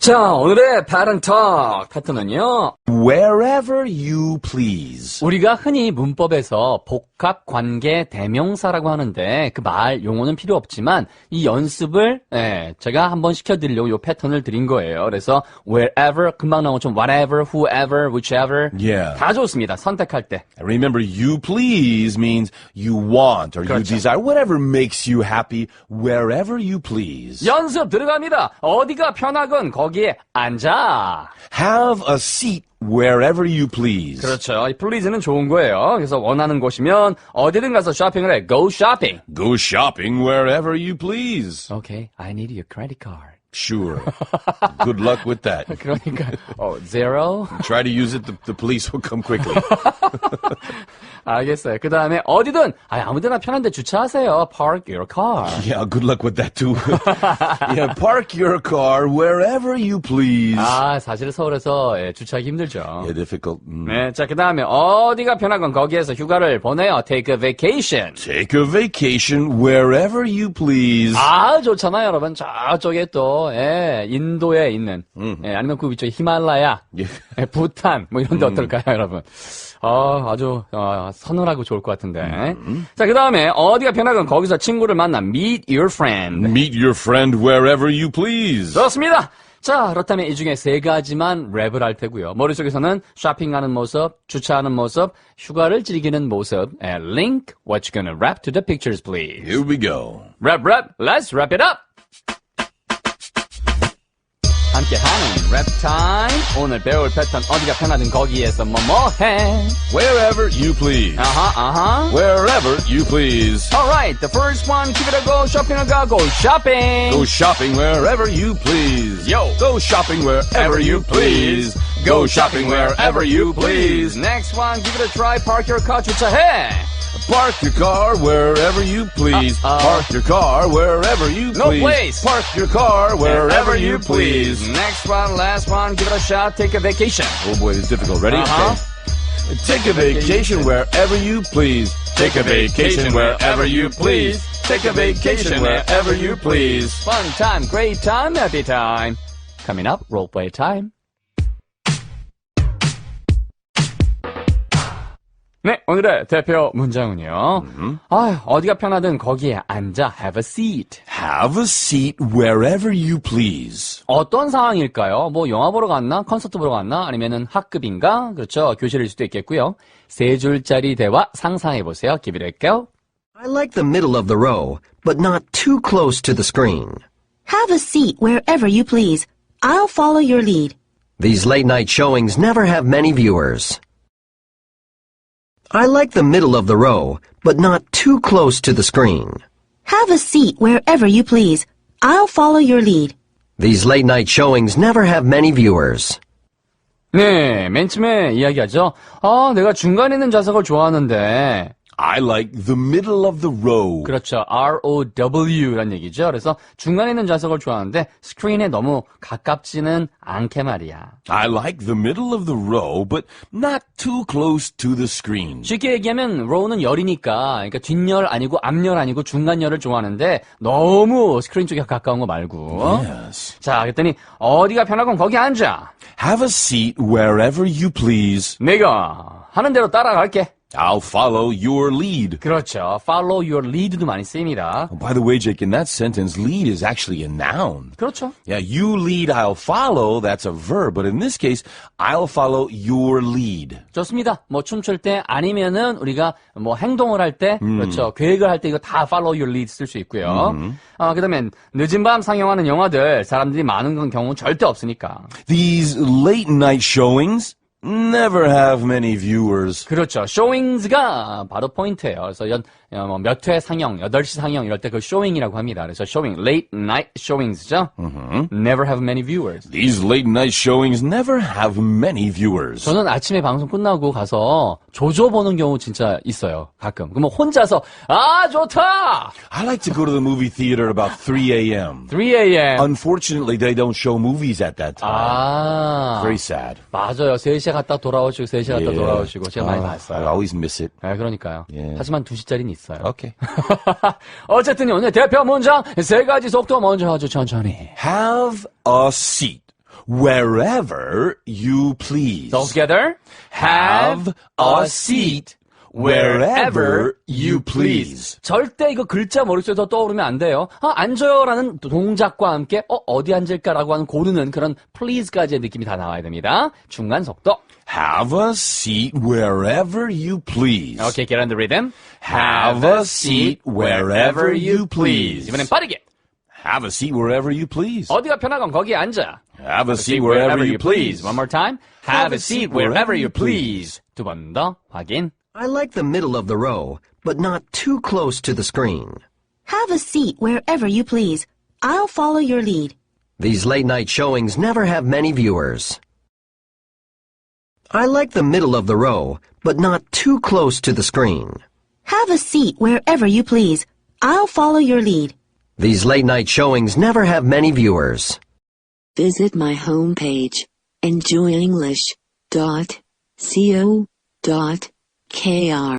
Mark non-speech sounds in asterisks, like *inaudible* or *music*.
자, 오늘의 pattern talk 패턴은요. Wherever you please. 우리가 흔히 문법에서 복 합 관계 대명사라고 하는데 그 말 용어는 필요 없지만 이 연습을 예, 제가 한번 시켜드리려고 이 패턴을 드린 거예요. 그래서 wherever 금방 나온 좀 whatever, whoever, whichever Yeah. 다 좋습니다. 선택할 때. Remember, you please means you want or you 그렇죠. desire, whatever makes you happy, wherever you please. 연습 들어갑니다. 어디가 편하건 거기에 앉아. Have a seat wherever you please. 그렇죠. 이 please는 좋은 거예요. 그래서 원하는 곳이면 어디든 가서 쇼핑을 해. Go shopping. Go shopping wherever you please. Okay, I need your credit card. Sure. Good luck with that. *laughs* 그러니까 어, zero. Try to use it, the, the police will come quickly. *laughs* 알겠어요. 그 다음에 어디든 아, 아무데나 편한데 주차하세요. Park your car. Yeah, good luck with that too. *laughs* yeah, park your car wherever you please. 아 사실 서울에서 예, 주차하기 힘들죠. Yeah, difficult. Mm. 네, 자, 그 다음에 어디가 편하건 거기에서 휴가를 보내요. Take a vacation. Take a vacation wherever you please. 아, 좋잖아요, 여러분. 저쪽에 또, 예, 인도에 있는, 예, 아니면 그 위쪽에 히말라야, 예. 예, 부탄, 뭐 이런 데 어떨까요, 여러분? 어, 아주, 어, 서늘하고 좋을 것 같은데. 자, 그 다음에 어디가 편하건 거기서 친구를 만나. Meet your friend. Meet your friend wherever you please. 좋습니다. 자, 그렇다면 이 중에 세 가지만 랩을 할 테고요. 머릿속에서는 쇼핑하는 모습, 주차하는 모습, 휴가를 즐기는 모습. 예, link what you gonna rap to the pictures, please. Here we go. Rap, rap, let's wrap it up! 함께하는 랩 타임. 오늘 배울 패턴 어디가 편하든 거기에서 뭐뭐해. Wherever you please. 아하, 아하. Wherever you please. Alright, the first one, give it a go, 쇼핑을 가고, 쇼핑! Go shopping wherever you please. Yo. Go shopping wherever you please. Go shopping wherever you please. Next one, give it a try, park your car, 주차해! Park your car wherever you please. Uh-oh. Park your car wherever you No please. No place. Park your car wherever you please. Next one, last one, give it a shot, take a vacation. Oh boy, this is difficult. Ready? Uh-huh. Okay. Take a vacation wherever you please. Take a vacation wherever you please. Take a vacation wherever you please. Fun time, great time, happy time. Coming up, role play time. 네, 오늘의 대표 문장은요. 아, 어디가 편하든 거기에 앉아, have a seat. Have a seat wherever you please. 어떤 상황일까요? 뭐 영화 보러 갔나? 콘서트 보러 갔나? 아니면은 학급인가? 그렇죠. 교실일 수도 있겠고요. 세 줄짜리 대화 상상해 보세요. Give it a go. I like the middle of the row, but not too close to the screen. Have a seat wherever you please. I'll follow your lead. These late night showings never have many viewers. I like the middle of the row, but not too close to the screen. Have a seat wherever you please. I'll follow your lead. These late night showings never have many viewers. 네, 맨 처음에 이야기하죠. 아, 내가 중간에 있는 좌석을 좋아하는데. I like the middle of the row. 그렇죠. ROW란 얘기죠. 그래서 중간에 있는 좌석을 좋아하는데 스크린에 너무 가깝지는 않게 말이야. I like the middle of the row, but not too close to the screen. 쉽게 얘기하면 row는 열이니까 그러니까 뒷열 아니고 앞열 아니고 중간열을 좋아하는데 너무 스크린 쪽에 가까운 거 말고. Yes. 자, 그랬더니 어디가 편하건 거기 앉아. Have a seat wherever you please. 내가 하는 대로 따라갈게. I'll follow your lead. 그렇죠. Follow your lead도 많이 쓰입니다. By the way, Jake, in that sentence, lead is actually a noun. 그렇죠. Yeah, you lead, I'll follow, that's a verb. But in this case, I'll follow your lead. 좋습니다. 뭐 춤출 때 아니면은 우리가 뭐 행동을 할 때, 그렇죠. 계획을 할 때 이거 다 follow your lead 쓸 수 있고요. 아, 그 다음에 늦은 밤 상영하는 영화들 사람들이 많은 건 경우 절대 없으니까. These late night showings never have many viewers. 그렇죠. 쇼잉즈가 바로 포인트예요. 그래서 연, 어, 뭐 몇 회 상영, 8시 상영 이럴 때그 쇼잉이라고 합니다. 그래서 쇼잉, late night showings죠. Never have many viewers. These late night showings never have many viewers. 저는 아침에 방송 끝나고 가서 조조 보는 경우 진짜 있어요. 가끔. 그러면 혼자서 아 좋다. I like to go to the movie theater about 3 a.m. 3 a.m. Unfortunately, they don't show movies at that time. 아 Very sad. 맞아요. 3시에 갔다 돌아오시고 3시에 갔다. 돌아오시고 제가 많이 Oh, I 봤어요. always miss it. 네, 그러니까요. 예. 하지만 2시짜리는 있어요. Okay. *laughs* 어쨌든 오늘 대표 문장 세 가지 속도 먼저 하죠 천천히. Have a seat wherever you please. All together. Have a seat wherever you please. 절대 이거 글자 머릿속에서 떠오르면 안 돼요. 아, 앉아요라는 동작과 함께 어, 어디 앉을까라고 하는 고르는 그런 please까지의 느낌이 다 나와야 됩니다. 중간 속도. Have a seat wherever you please. 오케이, get on the rhythm. Have a seat wherever you please. 이번엔 빠르게. Have a seat wherever you please. 어디가 편하건 거기에 앉아. Have a seat wherever you please. One more time. Have a seat wherever you please. 두 번 더 확인. I like the middle of the row, but not too close to the screen. Have a seat wherever you please. I'll follow your lead. These late night showings never have many viewers. I like the middle of the row, but not too close to the screen. Have a seat wherever you please. I'll follow your lead. These late night showings never have many viewers. Visit my homepage, enjoyenglish.co.kr.